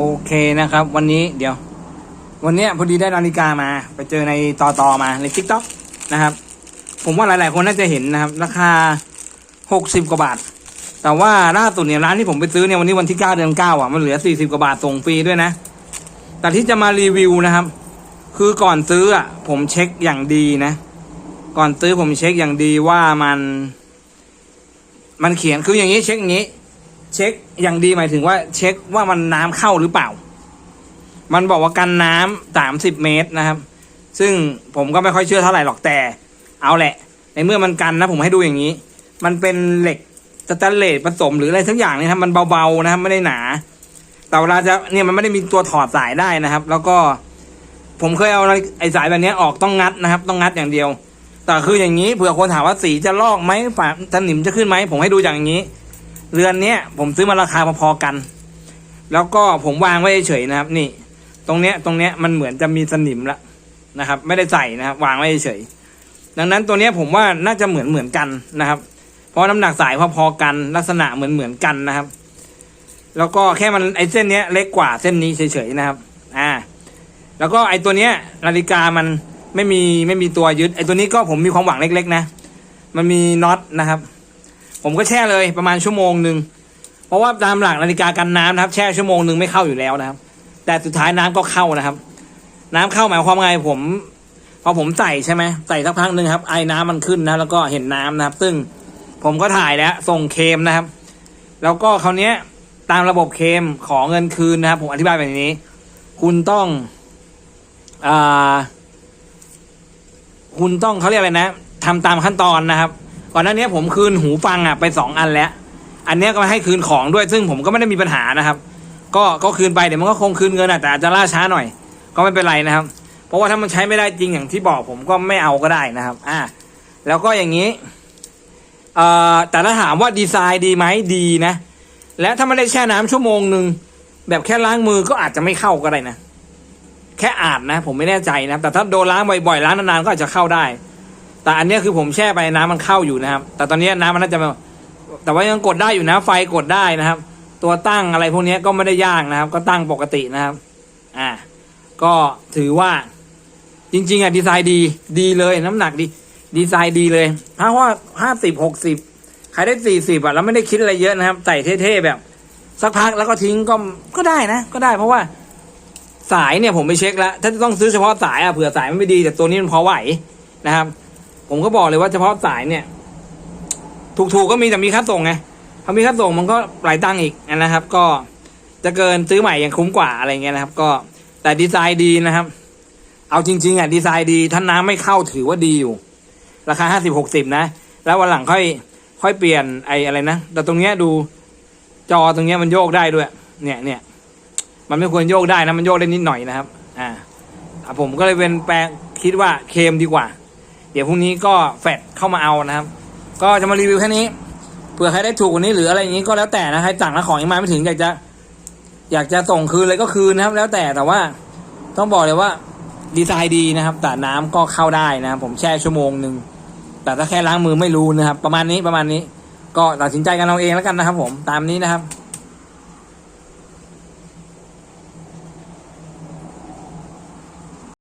โอเคนะครับ วันนี้เดี๋ยว วันนี้พอดีได้นาฬิกามา ไปเจอในต่อต่อมาในทิกต็อกนะครับ ผมว่าหลาย ๆ คนน่าจะเห็นนะครับ ราคาหกสิบกว่าบาท แต่ว่าล่าสุดเนี่ยร้านที่ผมไปซื้อเนี่ยวันนี้วันที่เก้าเดือนเก้าอะมันเหลือสี่สิบกว่าบาทส่งฟรีด้วยนะ แต่ที่จะมารีวิวนะครับ คือก่อนซื้ออะผมเช็คอย่างดีนะ ก่อนซื้อผมเช็คอย่างดีว่ามัน มันเขียนคืออย่างนี้เช็คอย่างนี้ เช็คอย่างดีหมายถึงว่า เช็คว่ามันน้ำเข้าหรือเปล่า มันบอกว่ากันน้ำสามสิบเมตรนะครับ ซึ่งผมก็ไม่ค่อยเชื่อเท่าไหร่หรอกแต่ เอาแหละ ในเมื่อมันกันนะผมให้ดูอย่างนี้ มันเป็นเหล็กสแตนเลสผสมหรืออะไรทั้งอย่างนี่ครับมันเบาๆนะครับไม่ได้หนา แต่เวลาจะเนี่ยมันไม่ได้มีตัวถอดสายได้นะครับ แล้วก็ผมเคยเอาไอ้สายแบบนี้ออกต้องงัดนะครับ ต้องงัดอย่างเดียว แต่คืออย่างนี้เผื่อคนถามว่าสีจะลอกไหมฝาสนิมจะขึ้นไหมผมให้ดูอย่างนี้ เรือนเนี้ยผมซื้อมาราคาพอๆกัน แล้วก็ผมวางไว้เฉยๆนะครับ นี่ ตรงเนี้ยตรงเนี้ยมันเหมือนจะมีสนิมละนะครับ ไม่ได้ใส่นะครับ วางไว้เฉยๆดังนั้นตัวเนี้ยผมว่าน่าจะเหมือนเหมือนกันนะครับ เพราะน้ำหนักสายพอๆกันลักษณะเหมือนเหมือนกันนะครับ แล้วก็แค่มันไอ้เส้นเนี้ยเล็กกว่าเส้นนี้เฉยๆนะครับ อ่า แล้วก็ไอ้ตัวเนี้ยนาฬิกามันไม่มีไม่มีตัวยึดไอ้ตัวนี้ก็ผมมีความหวังเล็กๆนะ มันมีน็อตนะครับ ผมก็แช่เลยประมาณชั่วโมงหนึ่งเพราะว่าตามหลักนาฬิกากันน้ำนะครับ แช่ชั่วโมงหนึ่งไม่เข้าอยู่แล้วนะครับ แต่สุดท้ายน้ำก็เข้านะครับ น้ำเข้าหมายความไงผม พอผมใส่ใช่ไหมใส่สักพักหนึ่งครับไอ้น้ำมันขึ้นนะแล้วก็เห็นน้ำนะครับ ซึ่งผมก็ถ่ายแล้วส่งเคมนะครับ แล้วก็คราวนี้ยตามระบบเคมขอเงินคืนนะครับ ผมอธิบายแบบนี้ คุณต้องอ่าคุณต้องเขาเรียกอะไรนะทำตามขั้นตอนนะครับ ก่อนหน้านี้ผมคืนหูฟังอะไปสองอันแล้ว อันเนี้ยก็ให้คืนของด้วย ซึ่งผมก็ไม่ได้มีปัญหานะครับ ก็ก็คืนไปเดี๋ยวมันก็คงคืนเงินอะแต่อาจจะล่าช้าหน่อย ก็ไม่เป็นไรนะครับ เพราะว่าถ้ามันใช้ไม่ได้จริงอย่างที่บอกผมก็ไม่เอาก็ได้นะครับ อ่า แล้วก็อย่างนี้เอ่อแต่ถ้าถามว่าดีไซน์ดีไหมดีนะ และถ้าไม่ได้แช่น้ำชั่วโมงหนึ่งแบบแค่ล้างมือก็อาจจะไม่เข้าก็ได้นะ แค่อาจนะ ผมไม่แน่ใจนะครับ แต่ถ้าโดนล้างบ่อยๆล้างนานๆก็อาจจะเข้าได้ แต่อันเนี้ยคือผมแช่ไปน้ำมันเข้าอยู่นะครับ แต่ตอนนี้น้ำมันน่าจะแต่ว่ายังกดได้อยู่นะ ไฟกดได้นะครับ ตัวตั้งอะไรพวกนี้ก็ไม่ได้ยากนะครับ ก็ตั้งปกตินะครับ อ่า ก็ถือว่าจริง ๆอะดีไซน์ดีดีเลยน้ำหนักดี ดีไซน์ดีเลยถ้าว่าห้าสิบหกสิบใครได้สี่สิบอะแล้วไม่ได้คิดอะไรเยอะนะครับใส่เท่ๆแบบ สักพักแล้วก็ทิ้งก็ก็ได้นะ ก็ได้เพราะว่าสายเนี่ยผมไปเช็คแล้ว ถ้าจะต้องซื้อเฉพาะสายอะเผื่อสายมันไม่ดี แต่ตัวนี้มันพอไหวนะครับ ผมก็บอกเลยว่าเฉพาะสายเนี่ย ถูกๆก็มีแต่มีค่าส่งไงพอมีค่าส่งมันก็หลายตังค์อีกนะครับ ก็จะเกินซื้อใหม่ยังคุ้มกว่าอะไรเงี้ยนะครับ ก็แต่ดีไซน์ดีนะครับ เอาจริง ๆอะดีไซน์ดีถ้าน้ำไม่เข้าถือว่าดีอยู่ ราคาห้าสิบหกสิบนะ แล้ววันหลังค่อย ค่อยเปลี่ยนไอ้อะไรนะแต่ตรงเนี้ยดูจอตรงเนี้ยมันโยกได้ด้วย เนี่ยเนี่ยมันไม่ควรโยกได้นะมันโยกได้นิดหน่อยนะครับ อ่าผมก็เลยเป็นแปลงคิดว่าเคมดีกว่า เดี๋ยวพรุ่งนี้ก็แฟดเข้ามาเอานะครับ ก็จะมารีวิวแค่นี้เผื่อใครได้ถูกกว่านี้หรืออะไรอย่างนี้ก็แล้วแต่นะใครสั่งแล้วของยังมาไม่ถึงอยากจะ อยากจะส่งคืนเลยก็คืนนะครับ แล้วแต่แต่ว่าต้องบอกเลยว่าดีไซน์ดีนะครับ แต่น้ำก็เข้าได้นะครับผมแช่ชั่วโมงหนึ่งแต่ถ้าแค่ล้างมือไม่รู้นะครับ ประมาณนี้ประมาณนี้ ก็ตัดสินใจกันเอาเองแล้วกันนะครับ ผมตามนี้นะครับ